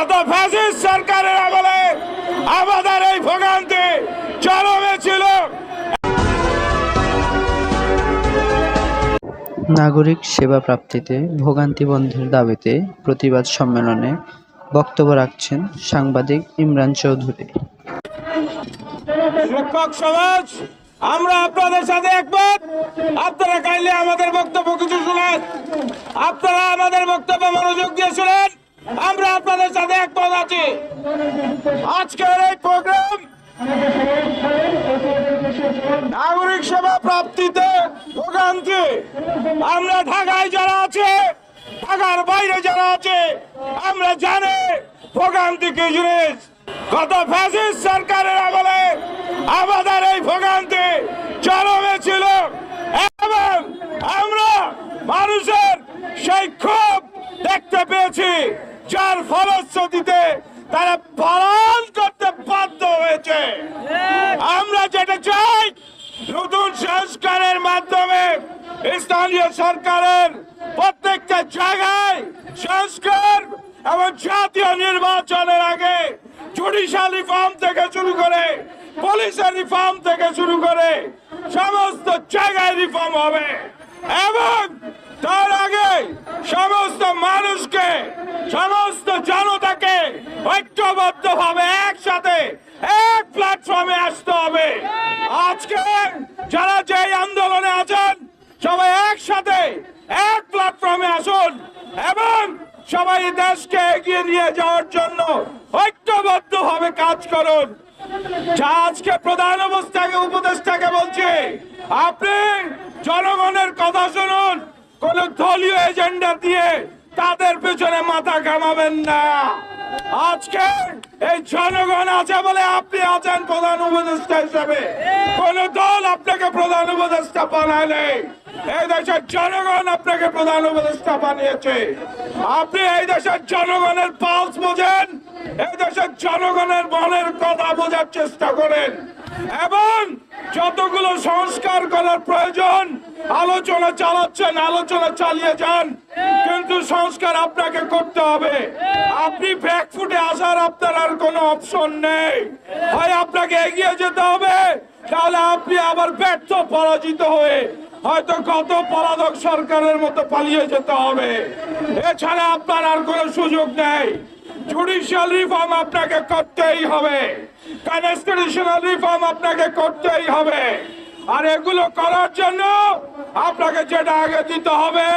গত ফ্যাসিস্ট সরকারের আমলে আমাদের এই ভোগান্তি চরমে ছিল। নাগরিক সেবা প্রাপ্তিতে ভোগান্তি বন্ধের দাবিতে প্রতিবাদ সম্মেলনে বক্তব্য রাখছেন সাংবাদিক ইমরান চৌধুরী। শিক্ষক সমাজ আমরা আপনাদের সাথে একমত। আপনারা কাইলে আমাদের বক্তব্য কিছু শুনেন। আপনারা আমাদের বক্তব্য মনোযোগ দিয়ে শুনেন। আমরা আপনাদের সাথে একমত আছি। আজকের এই প্রোগ্রাম নাগরিক সেবা প্রাপ্তিতে ভোগান্তি। আমরা ঢাকায় যারা আছে, ঢাকার বাইরে যারা আছে, আমরা জানি ভোগান্তি কি জিনিস। গত ফ্যাসিস্ট সরকারের আমলে আমাদের এই ভোগান্তি চরমে ছিল এবং আমরা মানুষের সেই ক্ষোভ দেখতে পেয়েছি। যার ফলশ্রুতিতে তারা পালন করতে বাধ্য হয়েছে। আমরা যেটা চাই, নতুন সংস্কারের মাধ্যমে স্থানীয় সরকারের প্রত্যেকটা জায়গায় সংস্কার এবং জাতীয় নির্বাচনের আগে জুডিশিয়াল রিফর্ম থেকে শুরু করে, পুলিশের রিফর্ম থেকে শুরু করে, সমস্ত জায়গায় রিফর্ম হবে এবং সমস্ত মানুষকে, সমস্ত জনতাকে ঐক্যবদ্ধ ভাবে একসাথে এক প্ল্যাটফর্মে আসতে হবে। আজকে যারা যে আন্দোলনে আছেন, সবাই একসাথে এক প্ল্যাটফর্মে আসুন এবং সবাই দেশকে এগিয়ে নিয়ে যাওয়ার জন্য ঐক্যবদ্ধ ভাবে কাজ করুন। আজকে প্রধান অবস্থাকে, উপদেষ্টাকে বলছি, আপনি জনগণের কথা শুনুন। কোন দলীয় এজেন্ডা দিয়ে তাদের পেছনে মাথা ঘামাবেন না। আজকে এই জনগণ আছে বলে আপনি আছেন প্রধান উপদেষ্টা হিসেবে। কোন দল আপনাকে প্রধান উপদেষ্টা বানায় নেই এই দেশের জনগণ আপনাকে প্রধান উপদেষ্টা বানিয়েছে। আপনি এই দেশের জনগণের পালস বোঝেন, এই দেশের জনগণের মনের কথা বোঝার চেষ্টা করেন। এবং যতগুলো সংস্কার করার প্রয়োজন আলোচনা চালাচ্ছেন, আলোচনা চালিয়ে যান। কিন্তু সংস্কার আপনাকে করতে হবে। আপনি ব্যাকফুটে আসার আপনার আর কোনো অপশন নেই। হয় আপনাকে এগিয়ে যেতে হবে তাহলে আপনি আবার ব্যর্থ, পরাজিত হয়ে হয়তো কত পলাতক সরকারের মতো পালিয়ে যেতে হবে। এছাড়া আপনার আর কোনো সুযোগ নেই। জুডিশিয়াল রিফর্ম আপনাকে করতেই হবে। কনস্টিটিউশনাল রিফর্ম আপনাকে করতেই হবে। আর এগুলো করার জন্য আপনাকে যেটা আগে দিতে হবে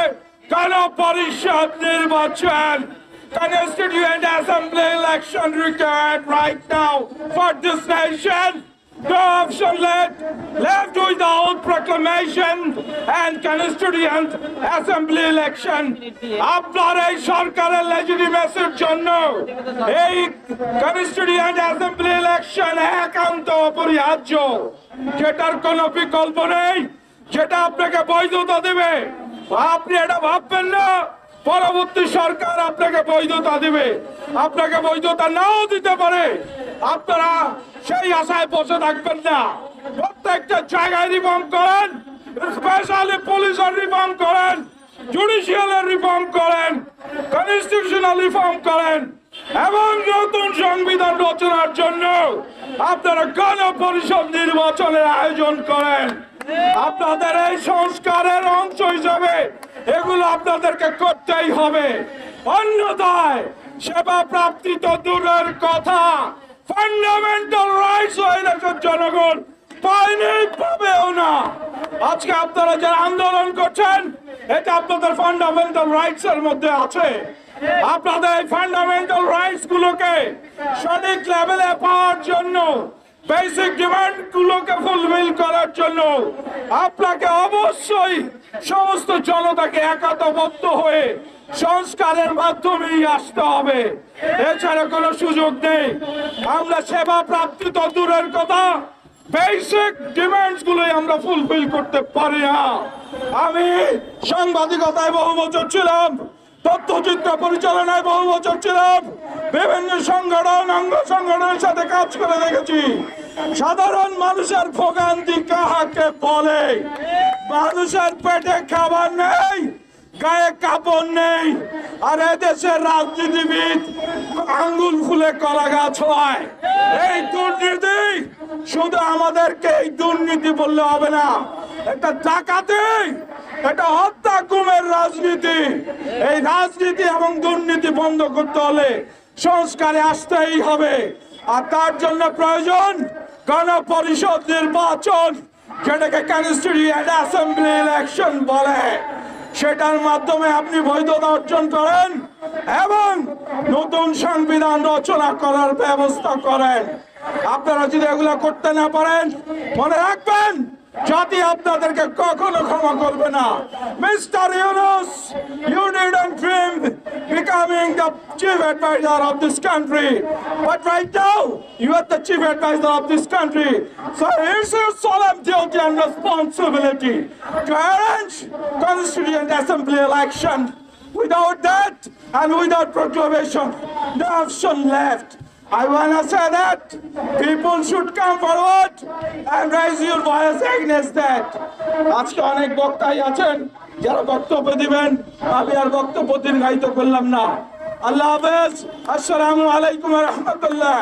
কেন পরিষদ নির্বাচন Constituent Assembly election required right now for this nation. No option left. Left without proclamation and constituent assembly election. আপনার এই সরকারের লেজিটিমেসির জন্য এই কনস্টিটিউয়েন্ট অ্যাসেম্বলি ইলেকশন একান্ত অপরিহার্য যেটার কোনো বিকল্প নেই, যেটা আপনাকে বৈধতা দেবে আপনি এটা ভাববেন না, পরবর্তী সরকার আপনাকে বৈধতা দিবে আপনাকে বৈধতা নাও দিতে পারে আপনারা সেই আশায় বসে থাকবেন না। প্রত্যেকটা জায়গায় রিফর্ম করেন, স্পেশালি পুলিশের রিফর্ম করেন, জুডিশিয়ালের রিফর্ম করেন, কনস্টিটিউশনাল রিফর্ম করেন, এবং নতুন সংবিধান রচনার জন্য আপনারা গণ পরিষদ নির্বাচনের আয়োজন করেন। আপনাদের এই সংস্কারের অংশ হিসাবে এগুলো আপনাদেরকে করতেই হবে। অন্যথায় সেবা প্রাপ্তি তো দূরের কথা। ফান্ডামেন্টাল রাইটস হয়ে দেশের জনগণ। না। আজকে আপনারা যারা আন্দোলন করছেন, এটা আপনাদের ফান্ডামেন্টাল মধ্যে আছে। আপনাদের ফান্ডামেন্টাল সঠিক লেভেলে পাওয়ার জন্য বেসিক করার জন্য আপনাকে অবশ্যই সমস্ত জনতাকে একাতবদ্ধ হয়ে সংস্কারের মাধ্যমেই আসতে হবে। এছাড়া কোনো সুযোগ নেই। আমরা সেবা প্রাপ্তি তো দূরের কথা। বেসিক আমরা করতে পারি আমি সাংবাদিকতায় তথ্যচিত্র পরিচালনায় বিভিন্ন সংগঠন, অঙ্গ সংগঠনের সাথে কাজ করে সাধারণ মানুষের ভোগান্তি কাহাকে বলে? মানুষের পেটে খাবার নেই গায়ে কাপড় নেই, আর এদেশের রাজনীতিবিদ আঙ্গুল ফুলে কলা গাছ হয়। এই দুর্নীতি শুধু আমাদেরকে এই দুর্নীতি বললে হবে না, এটা ডাকাতি, এটা হত্যা গুমের রাজনীতি। এই রাজনীতি এবং দুর্নীতি বন্ধ করতে হলে সংস্কারে আসতেই হবে, আর তার জন্য প্রয়োজন গণপরিষদ নির্বাচন, যেটাকে কনস্টিটিউয়েন্ট অ্যাসেম্বলি ইলেকশন বলে। সেটার মাধ্যমে আপনি বৈধতা অর্জন করেন এবং নতুন সংবিধান রচনা করার ব্যবস্থা করেন। আপনারা যদি এগুলো করতে না পারেন, মনে রাখবেন জাতি আপনাদেরকে কখনো ক্ষমা করবে না mister Yunus you didn't dream becoming the chief advisor of this country but right now you are the chief advisor of this country so it's your solemn duty and responsibility to arrange constituent assembly election without that and without proclamation no option left I want to say that people should come forward and raise your voice against that. আজকে অনেক বক্তাই আছেন, যারা বক্তব্য দিবেন, আমি আর বক্তব্য দীর্ঘায়িত করলাম না আল্লাহ হাফেজ, আসসালামু আলাইকুম রহমতুল্লাহ